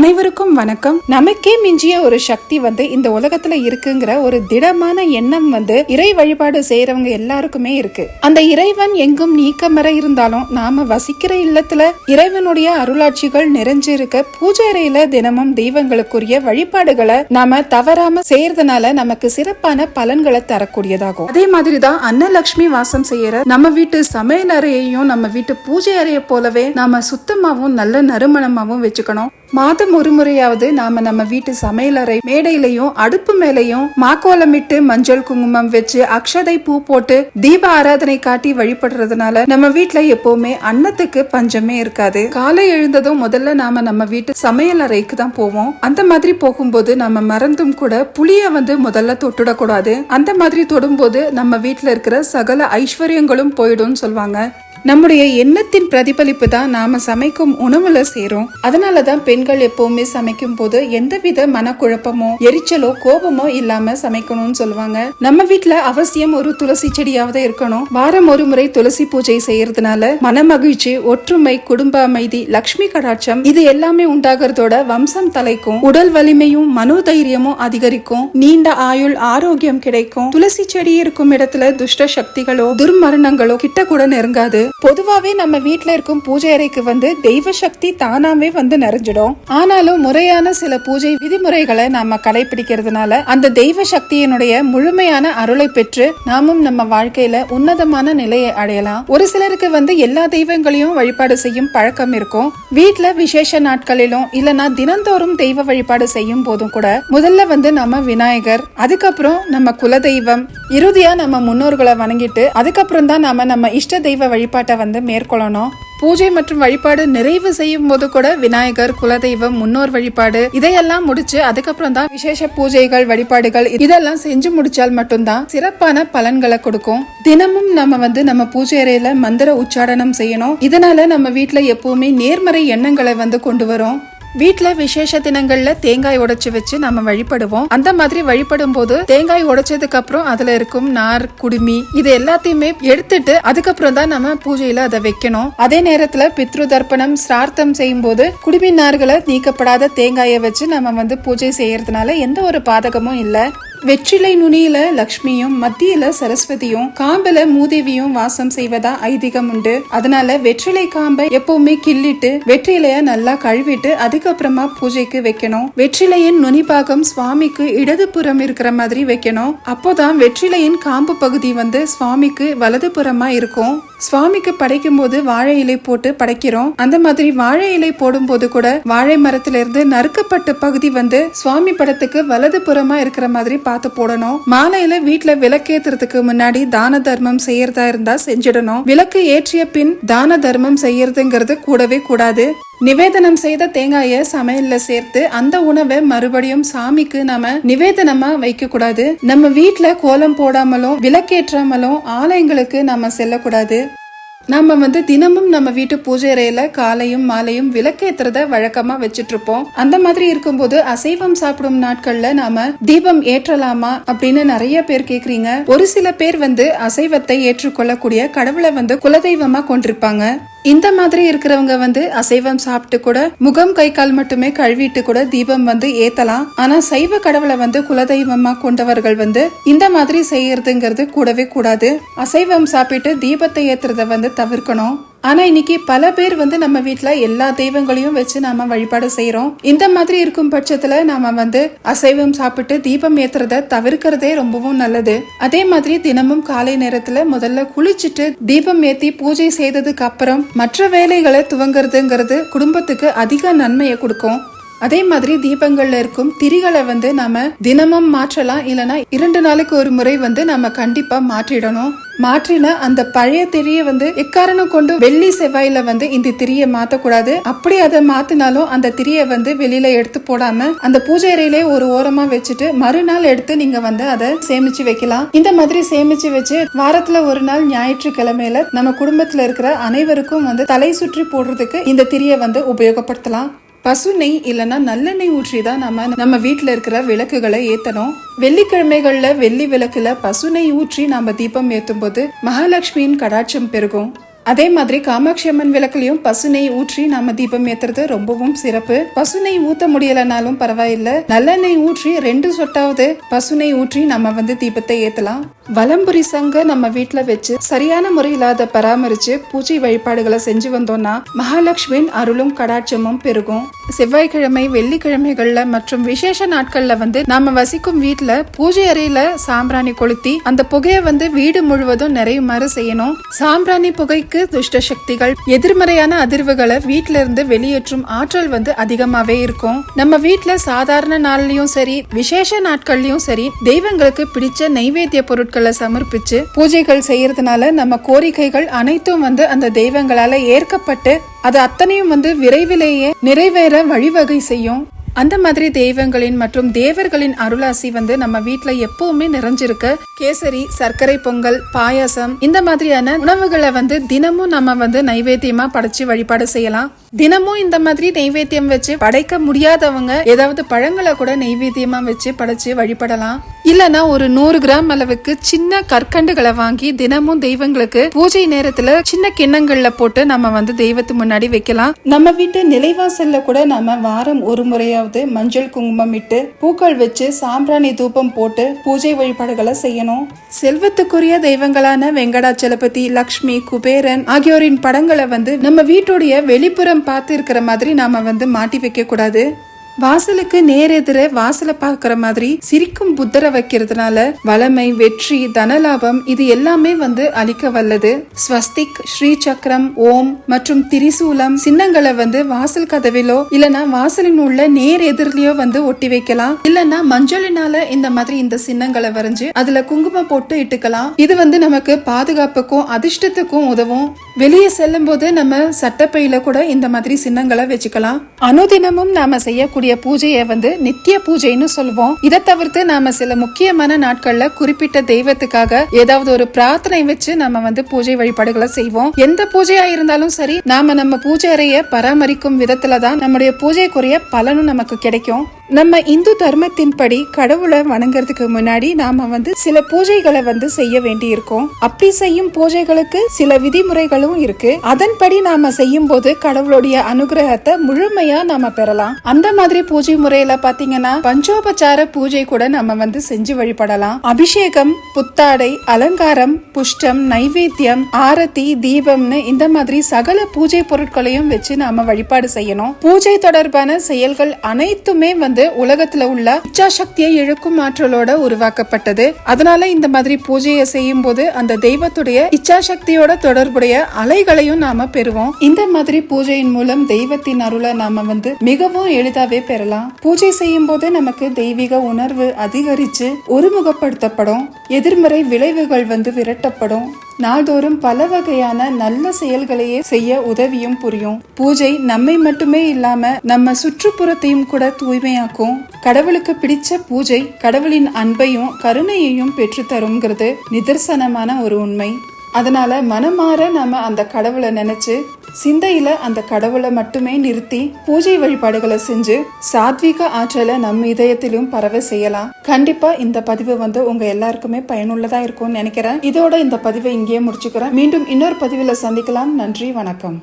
அனைவருக்கும் வணக்கம். நமக்கே மிஞ்சிய ஒரு சக்தி வந்து இந்த உலகத்துல இருக்குங்கிற ஒரு திடமான எண்ணம் வந்து இறை வழிபாடு செய்யறவங்க எல்லாருக்குமே இருக்கு. அந்த இறைவன் எங்கும் நீக்கமர இருந்தாலும் நாம வசிக்கிற இல்லத்துல இறைவனுடைய அருளாட்சிகள் நிறைஞ்சு இருக்க பூஜை அறையில தினமும் தெய்வங்களுக்குரிய வழிபாடுகளை நாம தவறாம செய்யறதுனால நமக்கு சிறப்பான பலன்களை தரக்கூடியதாகும். அதே மாதிரிதான் அன்னலட்சுமி வாசம் செய்யற நம்ம வீட்டு சமையல் அறையையும் நம்ம வீட்டு பூஜை அறையை போலவே நாம சுத்தமாவும் நல்ல நறுமணமாவும் வச்சுக்கணும். மாதம் ஒரு முறையாவது நாம நம்ம வீட்டு சமையலறை மேடையிலையும் அடுப்பு மேலையும் மாக்கோலமிட்டு மஞ்சள் குங்குமம் வச்சு அக்ஷதை பூ போட்டு தீப ஆராதனை காட்டி வழிபடுறதுனால நம்ம வீட்டுல எப்பவுமே அன்னத்துக்கு பஞ்சமே இருக்காது. காலை எழுந்ததும் முதல்ல நாம நம்ம வீட்டு சமையல் அறைக்கு தான் போவோம். அந்த மாதிரி போகும்போது நம்ம மறந்தும் கூட புளிய வந்து முதல்ல தொட்டுடக்கூடாது. அந்த மாதிரி தொடும்போது நம்ம வீட்டுல இருக்கிற சகல ஐஸ்வர்யங்களும் போயிடும்னு சொல்லுவாங்க நம்முடைய எண்ணத்தின் பிரதிபலிப்பு தான் நாம சமைக்கும் உணவுல சேரும். அதனாலதான் பெண்கள் எப்பவுமே சமைக்கும் போது எந்தவித மனக்குழப்பமோ எரிச்சலோ கோபமோ இல்லாம சமைக்கணும்னு சொல்லுவாங்க. நம்ம வீட்ல அவசியம் ஒரு துளசி செடியாவது இருக்கணும். வாரம் ஒரு முறை துளசி பூஜை செய்யறதுனால மனமகிழ்ச்சி ஒற்றுமை குடும்ப அமைதி லக்ஷ்மி கடாட்சம் இது எல்லாமே உண்டாகிறதோட வம்சம் தலைக்கும். உடல் வலிமையும் மனோதைரியமும் அதிகரிக்கும். நீண்ட ஆயுள் ஆரோக்கியம் கிடைக்கும். துளசி செடி இருக்கும் இடத்துல துஷ்ட சக்திகளோ துர்மரணங்களோ கிட்ட கூட நெருங்காது. பொதுவாவே நம்ம வீட்டுல இருக்கும் பூஜை அறைக்கு வந்து தெய்வ சக்தி தானாவே வந்து நிறைஞ்சிடும். ஆனாலும் முறையான சில பூஜை விதிமுறைகளை நாம கடைபிடிக்கிறதுனால அந்த தெய்வ சக்தியினுடைய முழுமையான அருளை பெற்று நாமும் நம்ம வாழ்க்கையில உன்னதமான நிலையை அடையலாம். ஒரு சிலருக்கு வந்து எல்லா தெய்வங்களையும் வழிபாடு செய்யும் பழக்கம் இருக்கும். வீட்ல விசேஷ நாட்களிலும் இல்லனா தினந்தோறும் தெய்வ வழிபாடு செய்யும் போதும் கூட முதல்ல வந்து நம்ம விநாயகர் அதுக்கப்புறம் நம்ம குலதெய்வம் இறுதியா நம்ம முன்னோர்களை வணங்கிட்டு அதுக்கப்புறம் தான் நாம நம்ம இஷ்ட தெய்வ வழிபாடு வழிபாட்டை வந்து மேற்கொள்ளணும். பூஜை மற்றும் வழிபாடு நிறைவு செய்யும் போது கூட விநாயகர் குலதெய்வம் முன்னோர் வழிபாடு இதையெல்லாம் முடிச்சு அதுக்கப்புறம் தான் விசேஷ பூஜைகள் வழிபாடுகள் இதெல்லாம் செஞ்சு முடிச்சால் மட்டும்தான் சிறப்பான பலன்களை கொடுக்கும். தினமும் நம்ம வந்து நம்ம பூஜை அறையில மந்திர உச்சாடனம் செய்யணும். இதனால நம்ம வீட்டுல எப்பவுமே நேர்மறை எண்ணங்களை வந்து கொண்டு வரும். வீட்டில் விசேஷ தினங்கள்ல தேங்காய் உடைச்சு வச்சு நம்ம வழிபடுவோம். அந்த மாதிரி வழிபடும் போது தேங்காய் உடைச்சதுக்கு அப்புறம் அதுல இருக்கும் நார் குடுமி இது எல்லாத்தையுமே எடுத்துட்டு அதுக்கப்புறம் தான் நம்ம பூஜையில அதை வைக்கணும். அதே நேரத்துல பித்ரு தர்ப்பணம் சிரார்த்தம் செய்யும் போது குடுமி நார்களை நீக்கப்படாத தேங்காயை வச்சு நம்ம வந்து பூஜை செய்யறதுனால எந்த ஒரு பாதகமும் இல்லை. வெற்றிலை நுனியில லக்ஷ்மியும் மத்தியில சரஸ்வதியும் காம்பல மூதேவியும் வாசம் செய்வதா ஐதீகம் உண்டு. அதனால வெற்றிலை காம்பை எப்பவுமே கிள்ளிட்டு வெற்றிலைய நல்லா கழுவிட்டு அதுக்கப்புறமா பூஜைக்கு வைக்கணும். வெற்றிலையின் நுனிபாகம் சுவாமிக்கு இடதுபுறம் இருக்கிற மாதிரி வைக்கணும். அப்போதான் வெற்றிலையின் காம்பு பகுதி வந்து சுவாமிக்கு வலதுபுறமா இருக்கும். சுவாமிக்கு படைக்கும் போது வாழை இலை போட்டு படைக்கிறோம். அந்த மாதிரி வாழை இலை போடும்போது கூட வாழை மரத்துல இருந்து நறுக்கப்பட்ட பகுதி வந்து சுவாமி படத்துக்கு வலது புறமா இருக்கிற மாதிரி பார்த்து போடணும். மாலையில வீட்டுல விளக்கேத்துறதுக்கு முன்னாடி தான தர்மம் செய்யறதா இருந்தா செஞ்சிடணும். விளக்கு ஏற்றிய பின் தான தர்மம் செய்யறதுங்கிறது கூடவே கூடாது. நிவேதனம் செய்த தேங்காயை சமையல்ல சேர்த்து அந்த உணவை மறுபடியும் சாமிக்கு நம்ம நிவேதனமா வைக்க கூடாது நம்ம வீட்ல கோலம் போடாமலும் விளக்கேற்றாமலும் ஆலயங்களுக்கு நம்ம செல்லக்கூடாது. நாம வந்து தினமும் நம்ம வீட்டு பூஜை அறையில காலையும் மாலையும் விளக்கேத்துறத வழக்கமா வச்சிட்டு இருப்போம் அந்த மாதிரி இருக்கும்போது அசைவம் சாப்பிடும் நாட்கள்ல நாம தீபம் ஏற்றலாமா அப்படின்னு நிறைய பேர் கேக்குறீங்க. ஒரு சில பேர் வந்து அசைவத்தை ஏற்றுக்கொள்ளக்கூடிய கடவுளை வந்து குலதெய்வமா கொண்டிருப்பாங்க. இந்த மாதிரி இருக்கிறவங்க வந்து அசைவம் சாப்பிட்டு கூட முகம் கை கால் மட்டுமே கழுவிட்டு கூட தீபம் வந்து ஏத்தலாம். ஆனா சைவ கடவுளை வந்து குலதெய்வமா கொண்டவர்கள் வந்து இந்த மாதிரி செய்யறதுங்கிறது கூடவே கூடாது. அசைவம் சாப்பிட்டு தீபத்தை ஏத்துறத வந்து தவிர்க்கணும். ஆனா இன்னைக்கு பல பேர் வந்து நம்ம வீட்டில் எல்லா தெய்வங்களையும் வச்சு நாம வழிபாடு செய்யறோம் இந்த மாதிரி இருக்கும் பட்சத்துல நாம வந்து அசைவம் சாப்பிட்டு தீபம் ஏத்துறத தவிர்க்கிறதே ரொம்பவும் நல்லது. அதே மாதிரி தினமும் காலை நேரத்துல முதல்ல குளிச்சுட்டு தீபம் ஏத்தி பூஜை செய்ததுக்கு அப்புறம் மற்ற வேலைகளை துவங்குறதுங்கிறது குடும்பத்துக்கு அதிக நன்மையை கொடுக்கும். அதே மாதிரி தீபங்கள்ல இருக்கும் திரிகளை வந்து நாம தினமும் மாற்றலாம். இல்லைன்னா இரண்டு நாளைக்கு ஒரு முறை வந்து நம்ம கண்டிப்பா மாற்றிடணும். மாற்றின அந்த பழைய திரியை வந்து எக்காரணம் கொண்டு வெள்ளி செவ்வாயில வந்து இந்த திரியை மாத்தக்கூடாது. அப்படி அதை மாத்தினாலும் அந்த திரியை வந்து வெளியில எடுத்து போடாம அந்த பூஜை அறையிலே ஒரு ஓரமா வச்சுட்டு மறுநாள் எடுத்து நீங்க வந்து அதை சேமிச்சு வைக்கலாம். இந்த மாதிரி சேமிச்சு வச்சு வாரத்துல ஒரு நாள் ஞாயிற்றுக்கிழமையில நம்ம குடும்பத்துல இருக்கிற அனைவருக்கும் வந்து தலை சுற்றி போடுறதுக்கு இந்த திரியை வந்து உபயோகப்படுத்தலாம். பசு நெய் இல்லைன்னா நல்லெண்ணெய் ஊற்றி தான் நம்ம நம்ம வீட்டில் இருக்கிற விளக்குகளை ஏற்றணும் வெள்ளிக்கிழமைகளில் வெள்ளி விளக்கில் பசு நெய் ஊற்றி நாம் தீபம் ஏற்றும் போது மகாலட்சுமியின் கடாட்சம் பெருகும். அதே மாதிரி காமாட்சி அம்மன் விளக்குலையும் பசு நெய் ஊற்றி நாம தீபம் ஏத்துறது ரொம்பவும் சிறப்பு. பசு நெய் ஊத்த முடியலனாலும் பரவாயில்ல. நல்லெண்ணெய் ஊற்றி ரெண்டு சொட்டாவது பசு நெய் ஊற்றி நம்ம வந்து தீபத்தை ஏத்தலாம். வலம்புரி சங்க நம்ம வீட்ல வச்சு சரியான முறையில் அதை பராமரிச்சு பூஜை வழிபாடுகளை செஞ்சு வந்தோம்னா மகாலட்சுமியின் அருளும் கடாட்சமும் பெருகும். செவ்வாய்க்கிழமை வெள்ளிக்கிழமைகள்ல மற்றும் விசேஷ நாட்கள்ல வந்து நாம வசிக்கும் வீட்ல பூஜை அறையில சாம்பிராணி கொளுத்தி அந்த புகையை வந்து வீடு முழுவதும் நிறையுமாறு செய்யணும். சாம்பிராணி புகைக்கு துஷ்ட சக்திகள் எதிர்மறையான அதிர்வுகளை வீட்டில இருந்து வெளியேற்றும் ஆற்றல் வந்து அதிகமாவே இருக்கும். நம்ம வீட்டில் சாதாரண நாள்லயும் சரி விசேஷ நாட்கள்லயும் சரி தெய்வங்களுக்கு பிடிச்ச நைவேத்திய பொருட்கள் சமர்ப்பிச்சு பூஜைகள் செய்யறதுனால நம்ம கோரிக்கைகள் அனைத்தும் வந்து அந்த தெய்வங்களால ஏற்கப்பட்டு அது அத்தனையும் வந்து விரைவிலேயே நிறைவேற வழிவகை செய்யும். அந்த மாதிரி தெய்வங்களின் மற்றும் தேவர்களின் அருளாசி வந்து நம்ம வீட்டுல எப்பவுமே நிறைஞ்சிருக்கு. கேசரி சர்க்கரை பொங்கல் பாயாசம் இந்த மாதிரியான உணவுகளை வந்து தினமும் நம்ம வந்து நைவேத்தியமா படைச்சு வழிபாடு செய்யலாம். தினமும் இந்த மாதிரி நைவேத்தியம் வச்சு படைக்க முடியாதவங்க ஏதாவது பழங்களை கூட நைவேத்தியமா வச்சு படைச்சு வழிபடலாம். இல்லனா ஒரு நூறு கிராம் அளவுக்கு சின்ன கற்கண்டுகளை வாங்கி தினமும் தெய்வங்களுக்கு பூஜை நேரத்துல சின்ன கிண்ணங்கள்ல போட்டு நம்ம வந்து தெய்வத்து முன்னாடி வைக்கலாம். நம்ம வீட்டு நிலைவாசல்ல கூட நம்ம வாரம் ஒரு முறையாவது மஞ்சள் குங்குமம் இட்டு பூக்கள் வச்சு சாம்பிராணி தூபம் போட்டு பூஜை வழிபாடுகளை செய்யணும். செல்வத்துக்குரிய தெய்வங்களான வெங்கடாச்சலபதி லக்ஷ்மி குபேரன் ஆகியோரின் படங்களை வந்து நம்ம வீட்டுடைய வெளிப்புறம் பார்த்து இருக்கிற மாதிரி நாம வந்து மாட்டி வைக்க கூடாது வாசலுக்கு நேரெதிர வாசலை பார்க்குற மாதிரி சிரிக்கும் புத்தரை வைக்கிறதுனால வளமை வெற்றி தனலாபம் இது எல்லாமே வந்து அளிக்க வல்லது. ஸ்வஸ்திக் ஸ்ரீ சக்கரம் ஓம் மற்றும் திரிசூலம் சின்னங்களை வந்து வாசல் கதவிலோ இல்லனா வாசலின் உள்ள நேர் எதிரிலயோ வந்து ஒட்டி வைக்கலாம். இல்லனா மஞ்சளினால இந்த மாதிரி இந்த சின்னங்களை வரைஞ்சு அதுல குங்குமம் போட்டு இட்டுக்கலாம். இது வந்து நமக்கு பாதுகாப்புக்கும் அதிர்ஷ்டத்துக்கும் உதவும். வெளியே செல்லும் போது நம்ம சட்டப்பையில கூட இந்த மாதிரி சின்னங்களை வச்சுக்கலாம். அனுதினமும் நாம செய்யக்கூடிய பூஜையை வந்து நித்திய பூஜைன்னு சொல்லுவோம். இதை தவிர்த்து நாம சில முக்கியமான நாட்கள்ல குறிப்பிட்ட தெய்வத்துக்காக ஏதாவது ஒரு பிரார்த்தனை வச்சு நம்ம வந்து பூஜை வழிபாடுகளை செய்வோம். எந்த பூஜையா இருந்தாலும் சரி நாம நம்ம பூஜை அறைய பராமரிக்கும் விதத்துல தான் நம்முடைய பூஜைக்குரிய பலனும் நமக்கு கிடைக்கும். நம்ம இந்து தர்மத்தின்படி கடவுளை வணங்குறதுக்கு முன்னாடி நாம வந்து சில பூஜைகளை வந்து செய்ய வேண்டி இருக்கும் அப்படி செய்யும் பூஜைகளுக்கு சில விதிமுறைகளும் இருக்கு. அதன்படி நாம செய்யும் போது கடவுளுடைய அனுகிரகத்தை முழுமையா நாம பெறலாம். அந்த மாதிரி பூஜை முறையில பாத்தீங்கன்னா பஞ்சோபச்சார பூஜை கூட நம்ம வந்து செஞ்சு வழிபடலாம். அபிஷேகம் புத்தாடை அலங்காரம் புஷ்டம் நைவேத்தியம் ஆரத்தி தீபம்னு இந்த மாதிரி சகல பூஜை பொருட்களையும் வச்சு நாம வழிபாடு செய்யணும். பூஜை தொடர்பான செயல்கள் அனைத்துமே வந்து உலகத்துல உள்ள இச்சாசக்தியை இழுக்கும் ஆற்றலோட உருவாக்கப்பட்டது. அதனால இந்த மாதிரி பூஜையை செய்யும் போது அந்த தெய்வத்துடைய இச்சாசக்தியோட தொடர்புடைய அலைகளையும் நாம பெறுவோம். இந்த மாதிரி பூஜையின் மூலம் தெய்வத்தின் அருளை நாம வந்து மிகவும் எளிதாவே பெறலாம். பூஜை செய்யும் போது நமக்கு தெய்வீக உணர்வு அதிகரிச்சு ஒருமுகப்படுத்தப்படும். எதிர்மறை விளைவுகள் வந்து விரட்டப்படும். நாள்தோறும் பல வகையான நல்ல செயல்களையே செய்ய உதவியும் புரியும். பூஜை நம்மை மட்டுமே இல்லாம நம்ம சுற்றுப்புறத்தையும் கூட தூய்மையாக்கும். கடவுளுக்கு பிடிச்ச பூஜை கடவுளின் அன்பையும் கருணையையும் பெற்று தருங்கிறது நிதர்சனமான ஒரு உண்மை. அதனால மனமாற நாம அந்த கடவுளை நினைச்சு சிந்தையில அந்த கடவுளை மட்டுமே நிறுத்தி பூஜை வழிபாடுகளை செஞ்சு சாத்விக ஆற்றலை நம்ம இதயத்திலும் பரவ செய்யலாம். கண்டிப்பா இந்த பதிவு வந்து உங்க எல்லாருக்குமே பயனுள்ளதா இருக்கும்னு நினைக்கிறேன். இதோட இந்த பதிவை இங்கேயே முடிச்சுக்கிறேன். மீண்டும் இன்னொரு பதிவில் சந்திக்கலாம். நன்றி வணக்கம்.